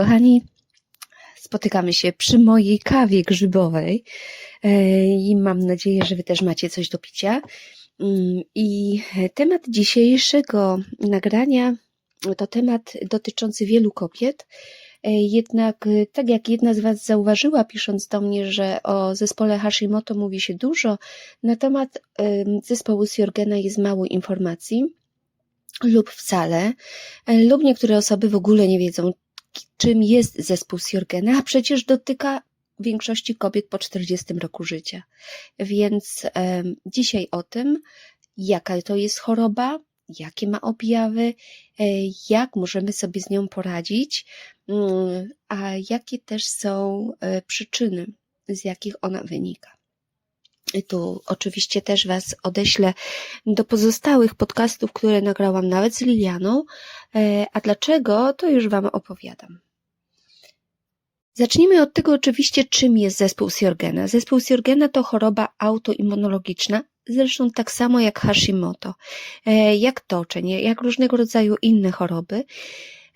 kochani. Spotykamy się przy mojej kawie grzybowej e, i mam nadzieję, że Wy też macie coś do picia. Mm, I temat dzisiejszego nagrania to temat dotyczący wielu kobiet. E, Jednak, e, tak jak jedna z Was zauważyła, pisząc do mnie, że o zespole Hashimoto mówi się dużo, na temat em, zespołu Sjorgena jest mało informacji lub wcale, lub niektóre osoby w ogóle nie wiedzą, czym jest zespół Sjorgena, a przecież dotyka większości kobiet po 40 roku życia. Więc dzisiaj o tym, jaka to jest choroba, jakie ma objawy, e, jak możemy sobie z nią poradzić, mm, a jakie też są e, przyczyny, z jakich ona wynika. Tu oczywiście też Was odeślę do pozostałych podcastów, które nagrałam nawet z Lilianą. E, A dlaczego, to już Wam opowiadam. Zacznijmy od tego oczywiście, czym jest zespół Sjorgena. Zespół Sjorgena to choroba autoimmunologiczna, zresztą tak samo jak Hashimoto, e, jak toczenie, jak różnego rodzaju inne choroby.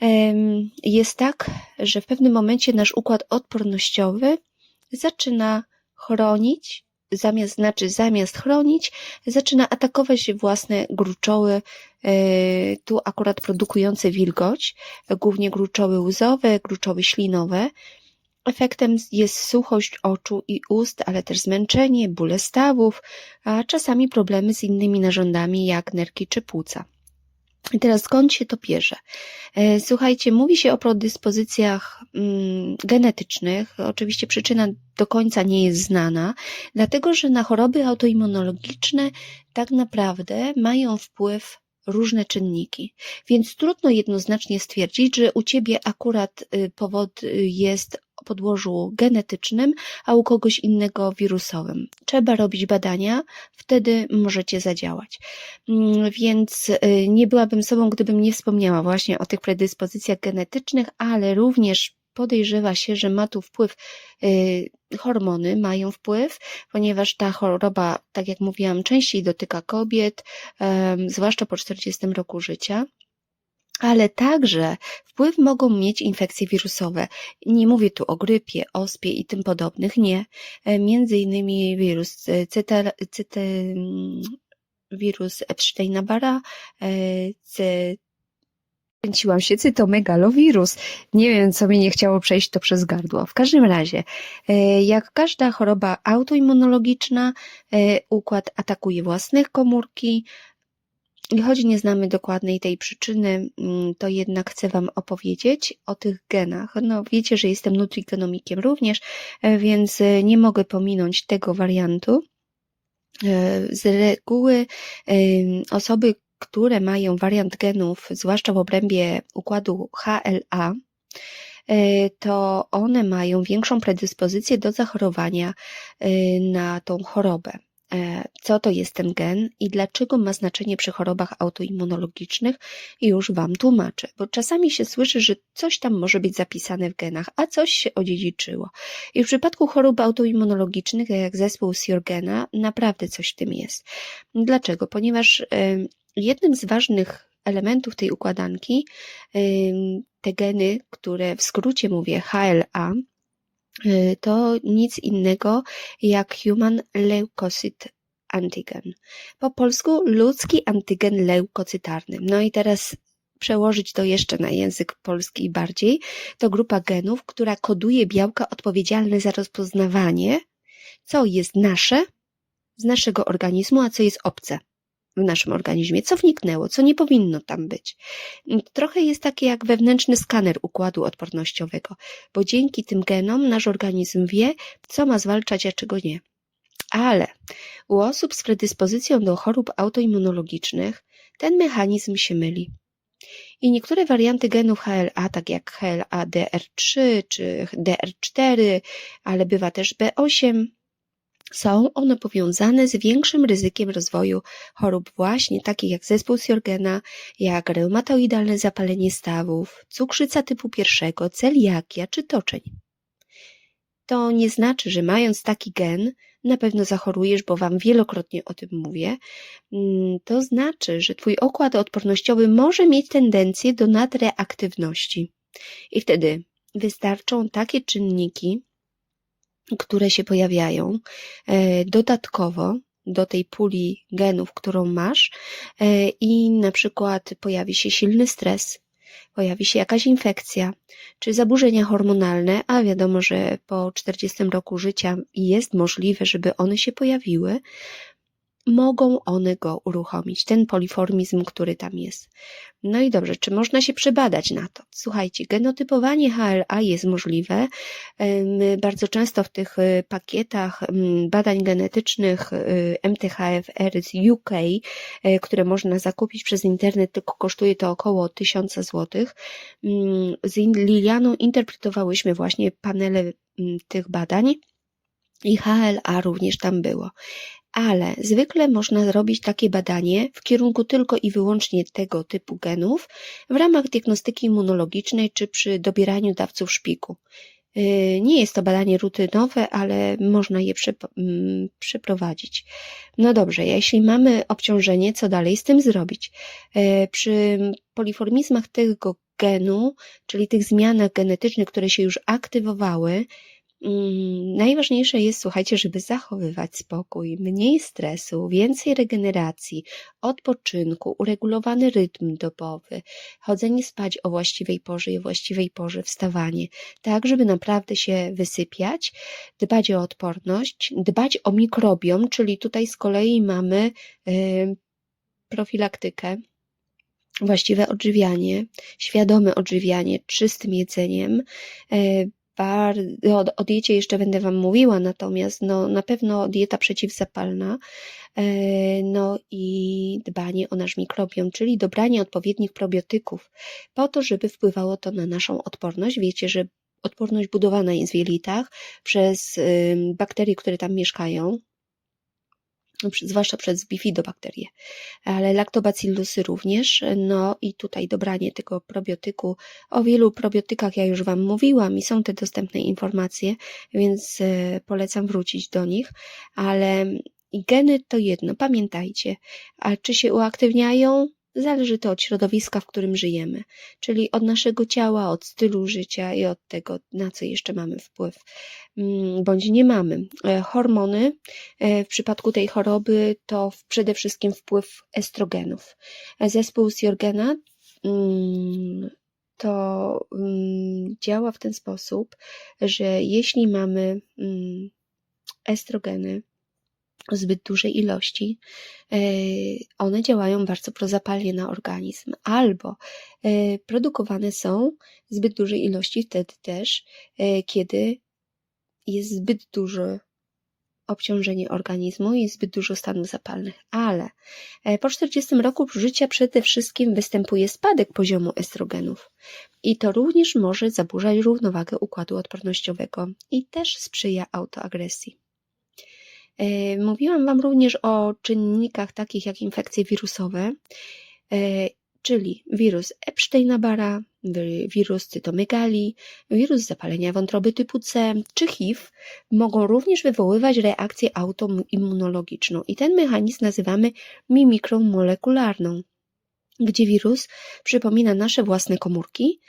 Em, Jest tak, że w pewnym momencie nasz układ odpornościowy zaczyna chronić, zamiast, znaczy zamiast chronić, zaczyna atakować własne gruczoły, e, tu akurat produkujące wilgoć, głównie gruczoły łzowe, gruczoły ślinowe. Efektem jest suchość oczu i ust, ale też zmęczenie, bóle stawów, a czasami problemy z innymi narządami jak nerki czy płuca. I teraz skąd się to bierze? E, Słuchajcie, mówi się o predyspozycjach mm, genetycznych. Oczywiście przyczyna do końca nie jest znana, dlatego że na choroby autoimmunologiczne tak naprawdę mają wpływ różne czynniki. Więc trudno jednoznacznie stwierdzić, że u ciebie akurat y, powód y, jest podłożu genetycznym, a u kogoś innego wirusowym. Trzeba robić badania, wtedy możecie zadziałać. Mm, Więc y, nie byłabym sobą, gdybym nie wspomniała właśnie o tych predyspozycjach genetycznych, ale również podejrzewa się, że ma tu wpływ y, hormony, mają wpływ, ponieważ ta choroba, tak jak mówiłam, częściej dotyka kobiet, zwłaszcza po 40 roku życia. Ale także wpływ mogą mieć infekcje wirusowe. Nie mówię tu o grypie, ospie i tym podobnych, nie. E, Między innymi wirus e, cytel, cyte, mm, wirus Epsteina-Barra, e, kręciłam się, cytomegalowirus. Nie wiem, co mi nie chciało przejść to przez gardło. W każdym razie, jak każda choroba autoimmunologiczna, układ atakuje własne komórki, i choć nie znamy dokładnej tej przyczyny, mm, to jednak chcę Wam opowiedzieć o tych genach. No, wiecie, że jestem nutrigenomikiem również, e, więc e, nie mogę pominąć tego wariantu. E, Z reguły osoby, które mają wariant genów, zwłaszcza w obrębie układu HLA, to one mają większą predyspozycję do zachorowania na tą chorobę. E, Co to jest ten gen i dlaczego ma znaczenie przy chorobach autoimmunologicznych? Już Wam tłumaczę, bo czasami się słyszy, że coś tam może być zapisane w genach, a coś się odziedziczyło. I w przypadku chorób autoimmunologicznych, jak zespół Sjorgena, naprawdę coś w tym jest. Dlaczego? Ponieważ em, jednym z ważnych elementów tej układanki, em, te geny, które w skrócie mówię HLA, to nic innego jak Human Leukocyte Antigen. Po polsku ludzki antygen leukocytarny. No i teraz przełożyć to jeszcze na język polski bardziej, to grupa genów, która koduje białka odpowiedzialne za rozpoznawanie, co jest nasze z naszego organizmu, a co jest obce w naszym organizmie, co wniknęło, co nie powinno tam być. Trochę jest takie jak wewnętrzny skaner układu odpornościowego, bo dzięki tym genom nasz organizm wie, co ma zwalczać, a czego nie. Ale u osób z predyspozycją do chorób autoimmunologicznych ten mechanizm się myli. I niektóre warianty genów HLA, tak jak HLA DR3 czy DR4, ale bywa też B8, są one powiązane z większym ryzykiem rozwoju chorób właśnie takich jak zespół Sjorgena, jak reumatoidalne zapalenie stawów, cukrzyca typu pierwszego, celiakia czy toczeń. To nie znaczy, że mając taki gen, na pewno zachorujesz, bo Wam wielokrotnie o tym mówię. Mm, To znaczy, że Twój układ odpornościowy może mieć tendencję do nadreaktywności. I wtedy wystarczą takie czynniki, które się pojawiają e, dodatkowo do tej puli genów, którą masz e, i na przykład pojawi się silny stres, pojawi się jakaś infekcja czy zaburzenia hormonalne, a wiadomo, że po 40 roku życia jest możliwe, żeby one się pojawiły, mogą one go uruchomić, ten poliformizm, który tam jest. No i dobrze, czy można się przebadać na to? Słuchajcie, genotypowanie HLA jest możliwe. Bardzo często w tych y, pakietach badań genetycznych y, MTHFR z UK, y, które można zakupić przez internet, tylko kosztuje to około 1000 zł. Z Lilianą interpretowałyśmy właśnie panele tych badań. I HLA również tam było ale zwykle można zrobić takie badanie w kierunku tylko i wyłącznie tego typu genów w ramach diagnostyki immunologicznej czy przy dobieraniu dawców szpiku. Y, nie jest to badanie rutynowe, ale można je mm, przeprowadzić. No dobrze, jeśli mamy obciążenie, co dalej z tym zrobić? Y, przy poliformizmach tego genu, czyli tych zmianach genetycznych, które się już aktywowały, Mm, najważniejsze jest, słuchajcie, żeby zachowywać spokój, mniej stresu, więcej regeneracji, odpoczynku, uregulowany rytm dobowy, chodzenie spać o właściwej porze i o właściwej porze wstawanie, tak, żeby naprawdę się wysypiać, dbać o odporność, dbać o mikrobiom, czyli tutaj z kolei mamy profilaktykę, właściwe odżywianie, świadome odżywianie czystym jedzeniem, y, o, o diecie jeszcze będę Wam mówiła, natomiast no, na pewno dieta przeciwzapalna, e, no i dbanie o nasz mikrobiom, czyli dobranie odpowiednich probiotyków, po to, żeby wpływało to na naszą odporność. Wiecie, że odporność budowana jest w jelitach przez bakterie, które tam mieszkają, zwłaszcza przez bifidobakterie, ale laktobacillusy również, no i tutaj dobranie tego probiotyku. O wielu probiotykach ja już Wam mówiłam i są te dostępne informacje, więc e, polecam wrócić do nich, ale geny to jedno, pamiętajcie, a czy się uaktywniają? Zależy to od środowiska, w którym żyjemy, czyli od naszego ciała, od stylu życia i od tego, na co jeszcze mamy wpływ, mm, bądź nie mamy. E, hormony e, w przypadku tej choroby to przede wszystkim wpływ estrogenów. E, zespół Sjorgena mm, to mm, działa w ten sposób, że jeśli mamy estrogeny, zbyt dużej ilości, e, one działają bardzo prozapalnie na organizm, albo e, produkowane są w zbyt dużej ilości wtedy też, e, kiedy jest zbyt duże obciążenie organizmu i zbyt dużo stanów zapalnych, ale po 40 roku życia przede wszystkim występuje spadek poziomu estrogenów i to również może zaburzać równowagę układu odpornościowego i też sprzyja autoagresji. E, mówiłam Wam również o czynnikach takich jak infekcje wirusowe, e, czyli wirus Epsteina-Barra, wirus cytomegali, wirus zapalenia wątroby typu C czy HIV mogą również wywoływać reakcję autoimmunologiczną i ten mechanizm nazywamy mimikrą molekularną gdzie wirus przypomina nasze własne komórki,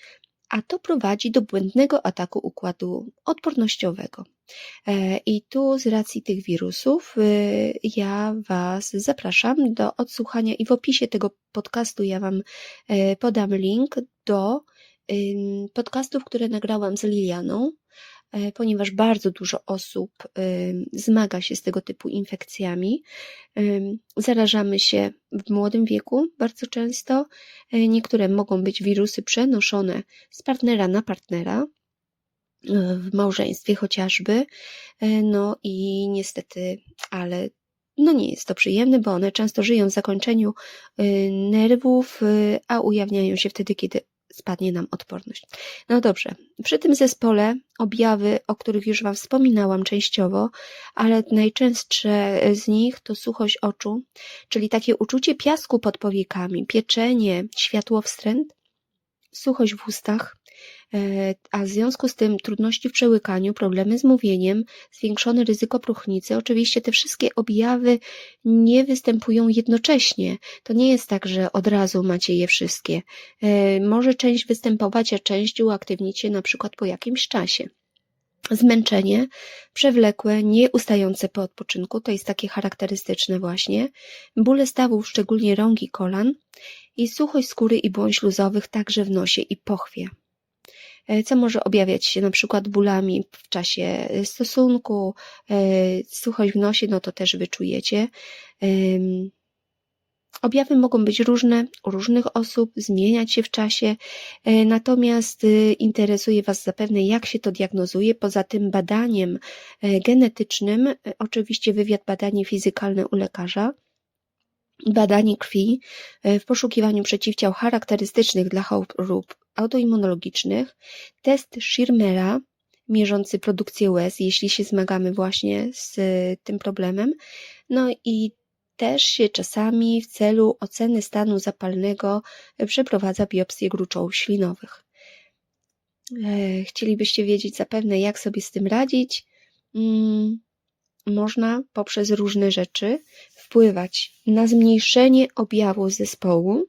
a to prowadzi do błędnego ataku układu odpornościowego. E, I tu z racji tych wirusów y, ja Was zapraszam do odsłuchania i w opisie tego podcastu ja Wam e, podam link do podcastów, które nagrałam z Lilianą E, ponieważ bardzo dużo osób zmaga się z tego typu infekcjami. Zarażamy się w młodym wieku bardzo często. Niektóre mogą być wirusy przenoszone z partnera na partnera, w małżeństwie chociażby. No i niestety, ale no nie jest to przyjemne, bo one często żyją w zakończeniu nerwów, a ujawniają się wtedy, kiedy spadnie nam odporność. No dobrze, przy tym zespole objawy, o których już Wam wspominałam częściowo, ale najczęstsze z nich to suchość oczu, czyli takie uczucie piasku pod powiekami, pieczenie, światłowstręt, suchość w ustach, E, A w związku z tym trudności w przełykaniu, problemy z mówieniem, zwiększone ryzyko próchnicy. Oczywiście te wszystkie objawy nie występują jednocześnie. To nie jest tak, że od razu macie je wszystkie. E, Może część występować, a część uaktywnicie na przykład po jakimś czasie. Zmęczenie, przewlekłe, nieustające po odpoczynku, to jest takie charakterystyczne właśnie. Bóle stawów, szczególnie rąk i kolan i suchość skóry i błąd śluzowych także w nosie i pochwie. E, Co może objawiać się na przykład bólami w czasie e, stosunku, e, suchość w nosie, no to też wyczujecie. Objawy mogą być różne u różnych osób, zmieniać się w czasie, natomiast interesuje Was zapewne, jak się to diagnozuje. Poza tym badaniem genetycznym, oczywiście wywiad, badanie fizykalne u lekarza, badanie krwi w poszukiwaniu przeciwciał charakterystycznych dla chorób autoimmunologicznych, test Schirmera, mierzący produkcję łez, jeśli się zmagamy właśnie z e, tym problemem. No i też się czasami w celu oceny stanu zapalnego przeprowadza biopsję gruczołów ślinowych. E, Chcielibyście wiedzieć zapewne, jak sobie z tym radzić? Mm, Można poprzez różne rzeczy wpływać na zmniejszenie objawów zespołu.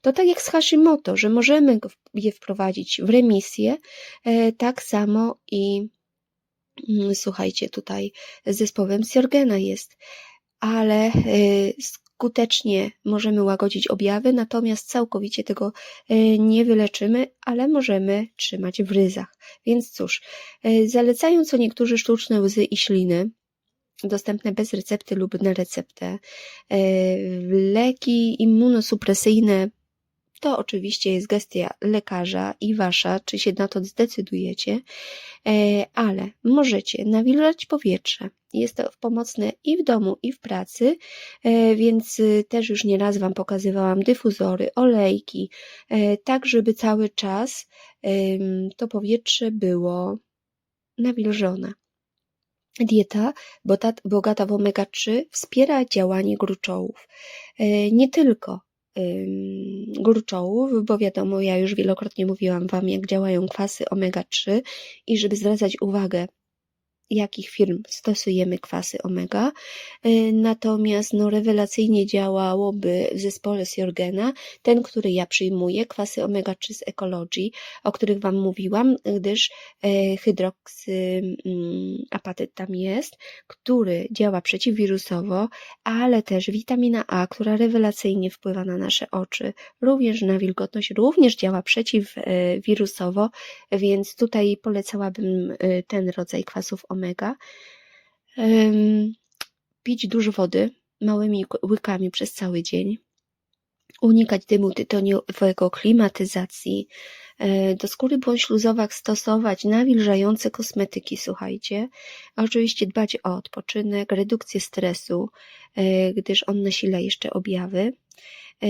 To tak jak z Hashimoto, że możemy je wprowadzić w remisję, e, tak samo i mm, słuchajcie, tutaj z zespołem Sjorgena jest, ale e, skutecznie możemy łagodzić objawy, natomiast całkowicie tego e, nie wyleczymy, ale możemy trzymać w ryzach. Więc cóż, zalecają co niektórzy sztuczne łzy i śliny, dostępne bez recepty lub na receptę. Leki immunosupresyjne to oczywiście jest gestia lekarza i wasza, czy się na to zdecydujecie, E, ale możecie nawilżać powietrze. Jest to pomocne i w domu, i w pracy, e, więc y, też już nieraz Wam pokazywałam dyfuzory, olejki, e, tak żeby cały czas to powietrze było nawilżone. Dieta bogata w omega-3 wspiera działanie gruczołów. Nie tylko gruczołów, bo wiadomo, ja już wielokrotnie mówiłam Wam, jak działają kwasy omega-3 i żeby zwracać uwagę, jakich firm stosujemy kwasy omega. Y, Natomiast no, rewelacyjnie działałoby w zespole Sjorgena, ten, który ja przyjmuję, kwasy omega-3 z Ecology, o których Wam mówiłam, gdyż e, hydroksyapatyt tam jest, który działa przeciwwirusowo, ale też witamina A, która rewelacyjnie wpływa na nasze oczy, również na wilgotność, również działa przeciwwirusowo, więc tutaj polecałabym y, ten rodzaj kwasów omega. Ym, Pić dużo wody małymi łykami przez cały dzień. Unikać dymu tytoniowego, klimatyzacji. E, Do skóry bądź śluzowak stosować nawilżające kosmetyki, słuchajcie. Oczywiście dbać o odpoczynek, redukcję stresu, e, gdyż on nasila jeszcze objawy. E,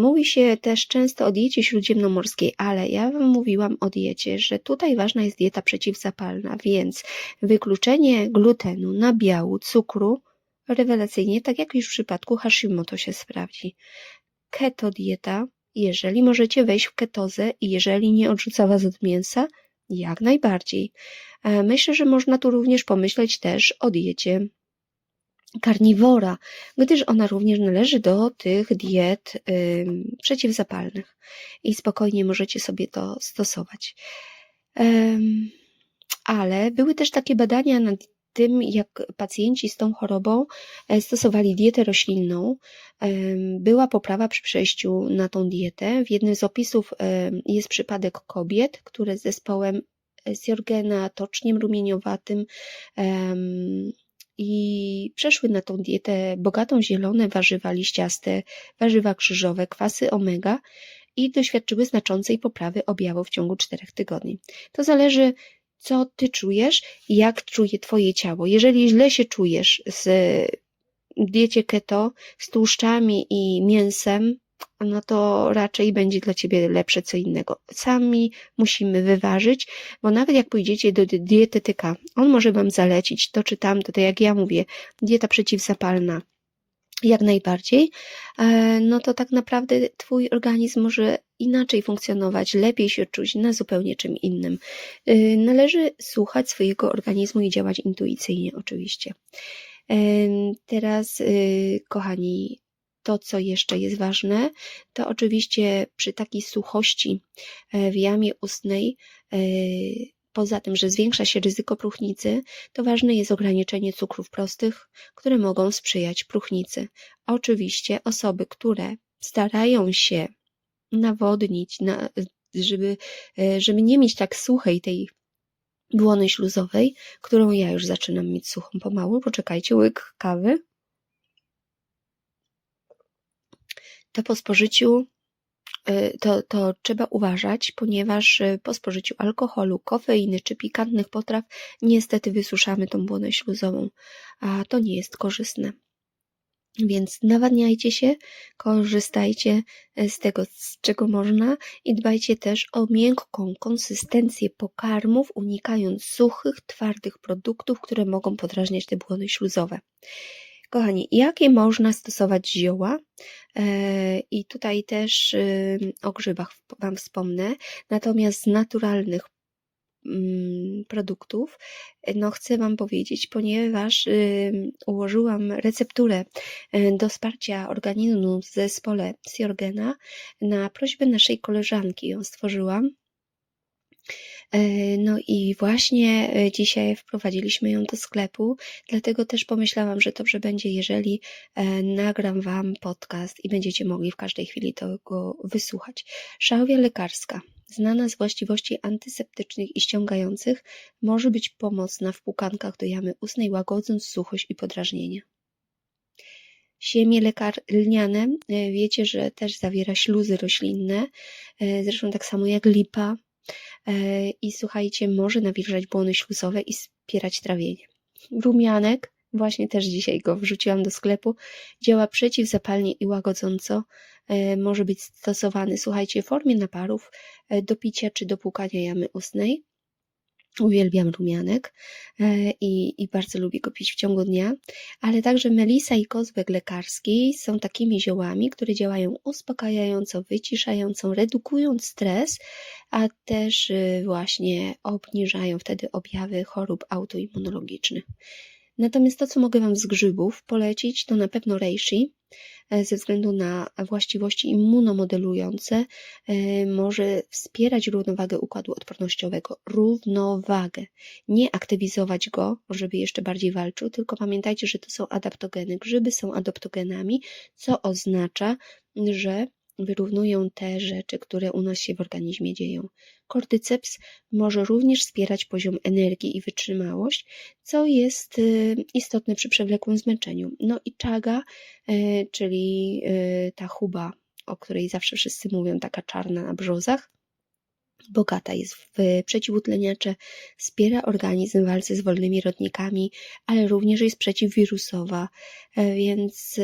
Mówi się też często o diecie śródziemnomorskiej, ale ja Wam mówiłam o diecie, że tutaj ważna jest dieta przeciwzapalna, więc wykluczenie glutenu, nabiału, cukru, rewelacyjnie, tak jak już w przypadku Hashimoto się sprawdzi. Keto dieta, jeżeli możecie wejść w ketozę i jeżeli nie odrzuca Was od mięsa, jak najbardziej. E, Myślę, że można tu również pomyśleć też o diecie karniwora, gdyż ona również należy do tych diet ym, przeciwzapalnych i spokojnie możecie sobie to stosować. Em, ale były też takie badania nad tym, jak pacjenci z tą chorobą e, stosowali dietę roślinną. Była poprawa przy przejściu na tą dietę. W jednym z opisów jest przypadek kobiet, które z zespołem Sjorgena, toczniem rumieniowatym i przeszły na tą dietę bogatą zielone warzywa liściaste, warzywa krzyżowe, kwasy omega i doświadczyły znaczącej poprawy objawów w ciągu czterech tygodni. To zależy, co ty czujesz i jak czuje twoje ciało. Jeżeli źle się czujesz z diecie keto, z tłuszczami i mięsem, no to raczej będzie dla ciebie lepsze co innego. Sami musimy wyważyć, bo nawet jak pójdziecie do di- dietetyka, on może wam zalecić to czy tamto, to jak ja mówię, dieta przeciwzapalna, jak najbardziej, e, no to tak naprawdę Twój organizm może inaczej funkcjonować, lepiej się czuć na zupełnie czym innym. Y, Należy słuchać swojego organizmu i działać intuicyjnie, oczywiście. Em, Teraz, kochani, to, co jeszcze jest ważne, to oczywiście przy takiej suchości e, w jamie ustnej, e, poza tym, że zwiększa się ryzyko próchnicy, to ważne jest ograniczenie cukrów prostych, które mogą sprzyjać próchnicy. Oczywiście osoby, które starają się nawodnić, na, żeby, e, żeby nie mieć tak suchej tej błony śluzowej, którą ja już zaczynam mieć suchą pomału. Poczekajcie, łyk kawy. To po spożyciu y, to, to trzeba uważać, ponieważ y, po spożyciu alkoholu, kofeiny czy pikantnych potraw niestety wysuszamy tą błonę śluzową, a to nie jest korzystne. Więc nawadniajcie się, korzystajcie e, z tego, z czego można i dbajcie też o miękką konsystencję pokarmów, unikając suchych, twardych produktów, które mogą podrażniać te błony śluzowe. Kochani, jakie można stosować zioła? E, I tutaj też o grzybach Wam wspomnę. Natomiast z naturalnych mm, produktów, no chcę Wam powiedzieć, ponieważ ułożyłam recepturę y, do wsparcia organizmu w zespole Siorgena na prośbę naszej koleżanki ją stworzyłam. E, No i właśnie e, dzisiaj wprowadziliśmy ją do sklepu, dlatego też pomyślałam, że dobrze będzie, jeżeli e, nagram Wam podcast i będziecie mogli w każdej chwili tego wysłuchać. Szałwia lekarska, znana z właściwości antyseptycznych i ściągających, może być pomocna w pukankach do jamy ustnej, łagodząc suchość i podrażnienie. Siemię lekar lniane, e, wiecie, że też zawiera śluzy roślinne, zresztą tak samo jak lipa, i słuchajcie, może nawilżać błony śluzowe i wspierać trawienie. Rumianek, właśnie też dzisiaj go wrzuciłam do sklepu, działa przeciwzapalnie i łagodząco. E, może być stosowany, słuchajcie, w formie naparów e, do picia czy do płukania jamy ustnej. Uwielbiam rumianek e, i, i bardzo lubię go pić w ciągu dnia, ale także melisa i kozłek lekarski są takimi ziołami, które działają uspokajająco, wyciszająco, redukując stres, a też y, właśnie obniżają wtedy objawy chorób autoimmunologicznych. Natomiast to, co mogę Wam z grzybów polecić, to na pewno reishi, ze względu na właściwości immunomodelujące, e, może wspierać równowagę układu odpornościowego. Równowagę. Nie aktywizować go, żeby jeszcze bardziej walczył, tylko pamiętajcie, że to są adaptogeny. Grzyby są adaptogenami, co oznacza, że wyrównują te rzeczy, które u nas się w organizmie dzieją. Kordyceps może również wspierać poziom energii i wytrzymałość, co jest y, istotne przy przewlekłym zmęczeniu. No i czaga, y, czyli y, ta chuba, o której zawsze wszyscy mówią, taka czarna na brzozach, bogata jest w przeciwutleniacze, wspiera organizm w walce z wolnymi rodnikami, ale również jest przeciwwirusowa, e, więc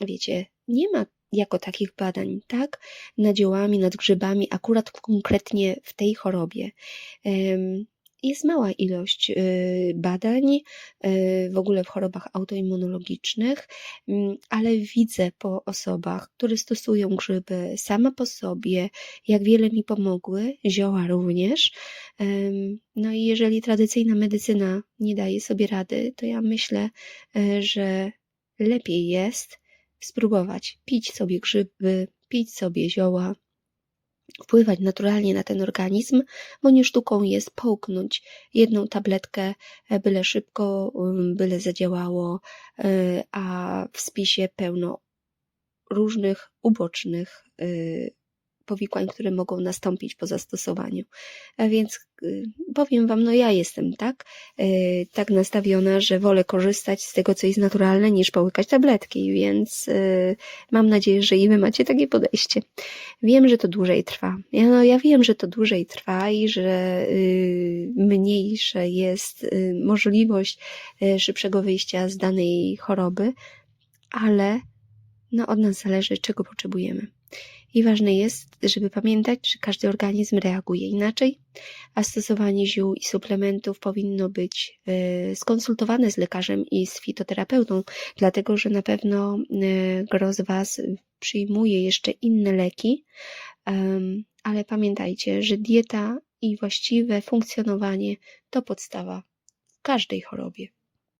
wiecie, nie ma jako takich badań, tak, nad ziołami, nad grzybami, akurat konkretnie w tej chorobie. Jest mała ilość y, badań y, w ogóle w chorobach autoimmunologicznych, mm, ale widzę po osobach, które stosują grzyby sama po sobie, jak wiele mi pomogły, zioła również. No i jeżeli tradycyjna medycyna nie daje sobie rady, to ja myślę, y, że lepiej jest spróbować. Pić sobie grzyby, pić sobie zioła, wpływać naturalnie na ten organizm, bo nie sztuką jest połknąć jedną tabletkę, e, byle szybko, byle zadziałało, e, a w spisie pełno różnych ubocznych e, powikłań, które mogą nastąpić po zastosowaniu. A więc y, powiem Wam, no ja jestem tak, y, tak nastawiona, że wolę korzystać z tego, co jest naturalne, niż połykać tabletki, więc y, mam nadzieję, że i Wy macie takie podejście. Wiem, że to dłużej trwa. Ja, no, ja wiem, że to dłużej trwa i że mniejsza jest możliwość szybszego wyjścia z danej choroby, ale no od nas zależy, czego potrzebujemy. I ważne jest, żeby pamiętać, że każdy organizm reaguje inaczej, a stosowanie ziół i suplementów powinno być y, skonsultowane z lekarzem i z fitoterapeutą, dlatego że na pewno y, gro z Was przyjmuje jeszcze inne leki, ale pamiętajcie, że dieta i właściwe funkcjonowanie to podstawa w każdej chorobie.